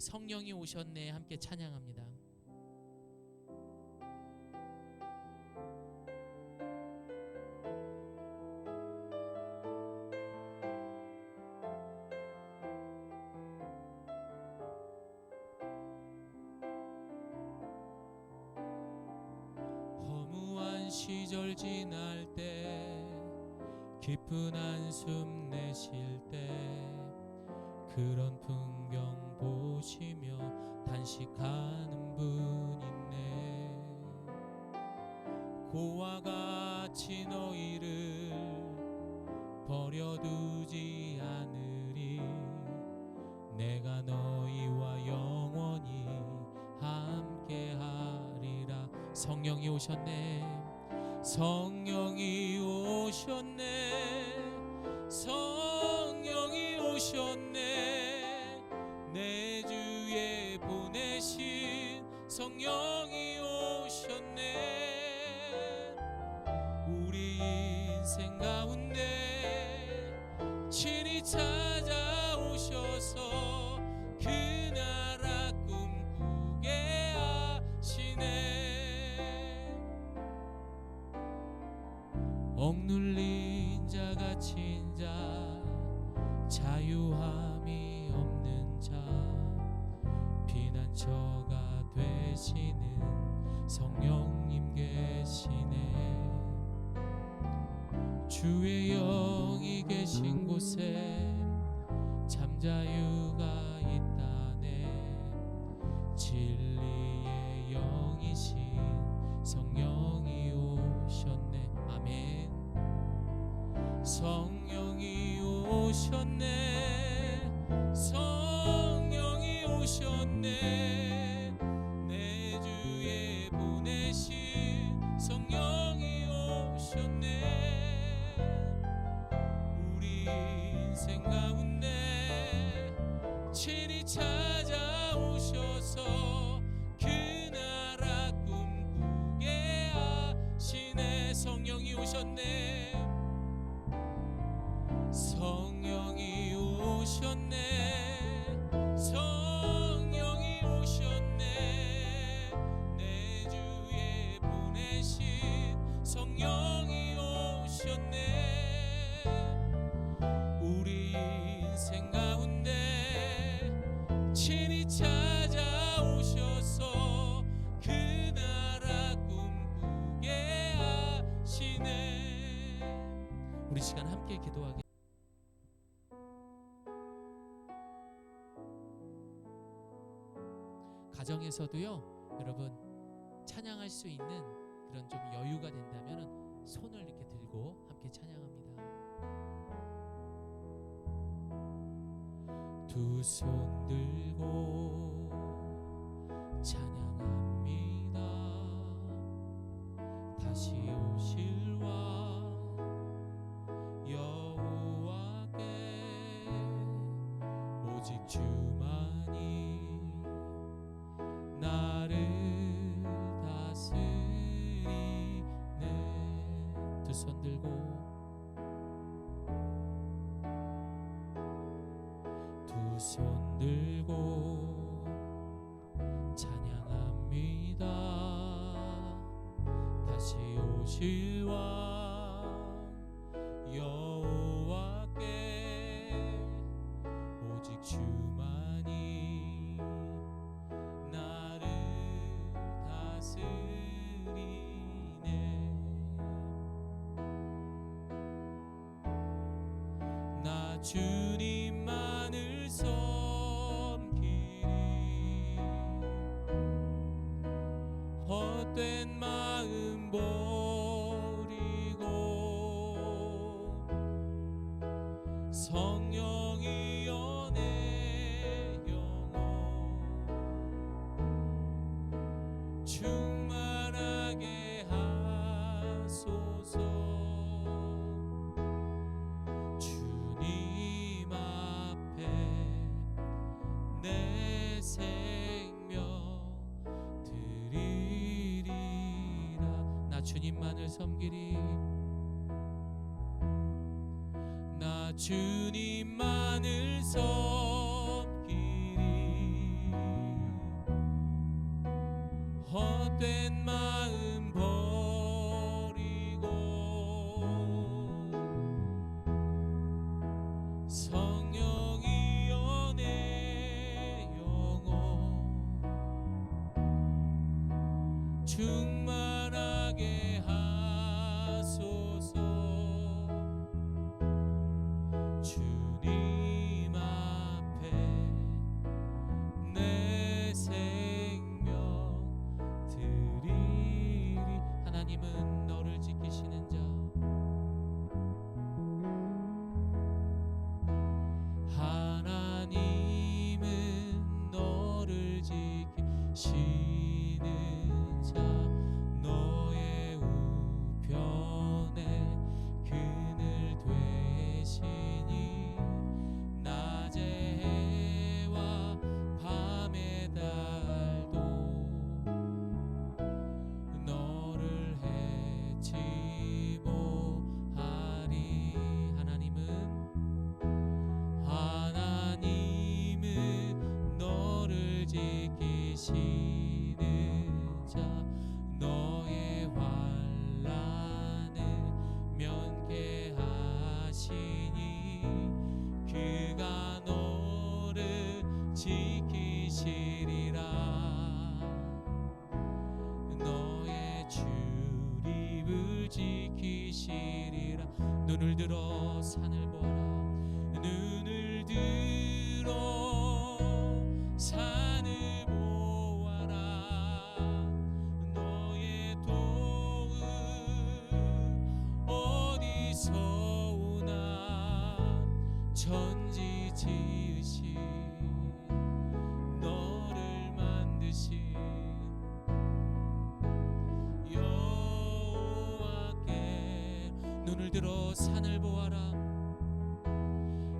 성령이 오셨네 함께 찬양합니다. 시절 지날 때 깊은 한숨 내쉴 때 그런 풍경 보시며 단식하는 분 있네. 고와 같이 너희를 버려두지 않으리. 내가 너희와 영원히 함께하리라. 성령이 오셨네. 성령이 오셨네 성령이 오셨네. 우리 인생 가운데 친히 찾아오셔서 그 나라 꿈꾸게 하시네. 억눌린 자 갇힌 자 자유함 되시는 성령님 계시네. 주의 영이 계신 곳에 잠자유가 있다네. 진리의 영이신 성령이 오셨네. 아멘. 성령이 오셨네 성령 시간 함께 기도하게. 가정에서도요 여러분 찬양할 수 있는 그런 좀 여유가 된다면 손을 이렇게 들고 함께 찬양합니다. 두 손 들고 찬양합니다. 다시 오실 왕 손 들고 두 손 들고 찬양합니다. 다시 오실 주님만을 섬기리. 헛된 마음 버리고 성령이여 내 영혼. 충 주님만을 섬기리. 나 주님만을 섬기리. 헛된 마음 버리고 섬 지키시는 자 너의 환란을 면케하시니 그가 너를 지키시리라. 너의 출입을 지키시리라. 눈을 들어 산을 보라 눈을 들어 산을 보아라.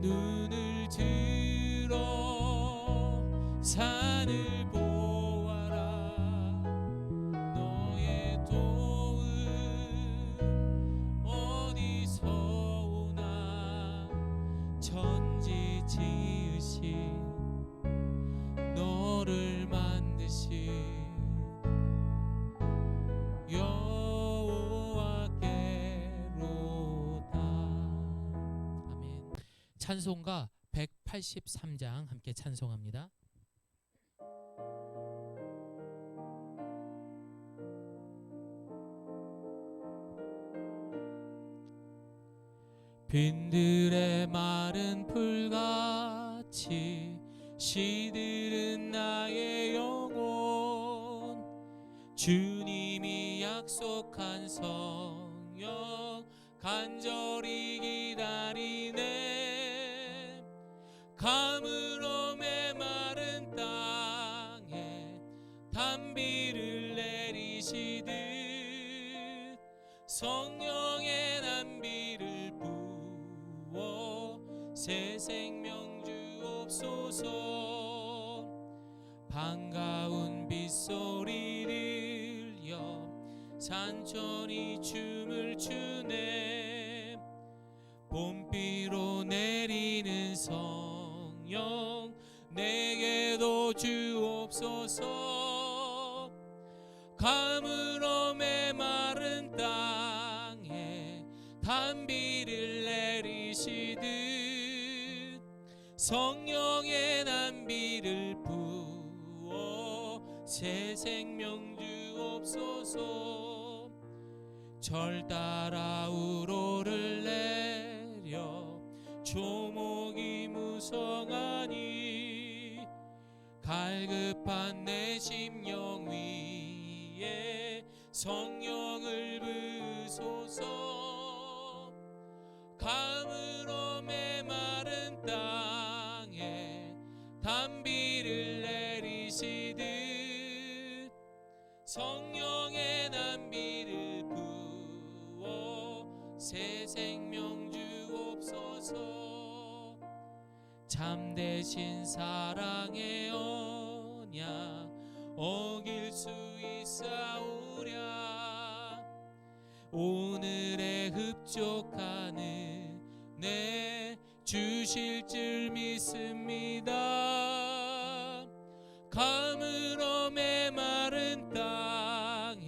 눈을 들어 산을 보아라 찬송가 183장 함께 찬송합니다. 빈들의 마른 풀같이 시들은 나의 영혼. 주님이 약속한 성령 간절히 기다리네 가물어 메마른 땅에 단비를 내리시듯 성령의 단비를 부어 새 생명 주옵소서. 반가운 빗소리 들려 산천이 춤을 추네 내게도 주옵소서 가물어 메마른 땅에 단비를 내리시듯 성령의 단비를 부어 새 생명 주옵소서 절 따라 우로를 내려 조목이 무성하니 갈급한 내 심령 위에 성령을 부소서. 가물 참되신 사랑의 언약 어길 수 있사오랴. 오늘의 흡족하는 내 주실 줄 믿습니다. 가물어 메마른 땅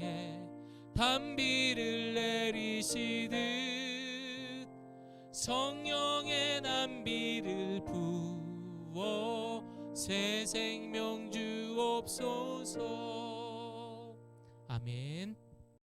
단비를 내리시듯 성 새 생명 주옵소서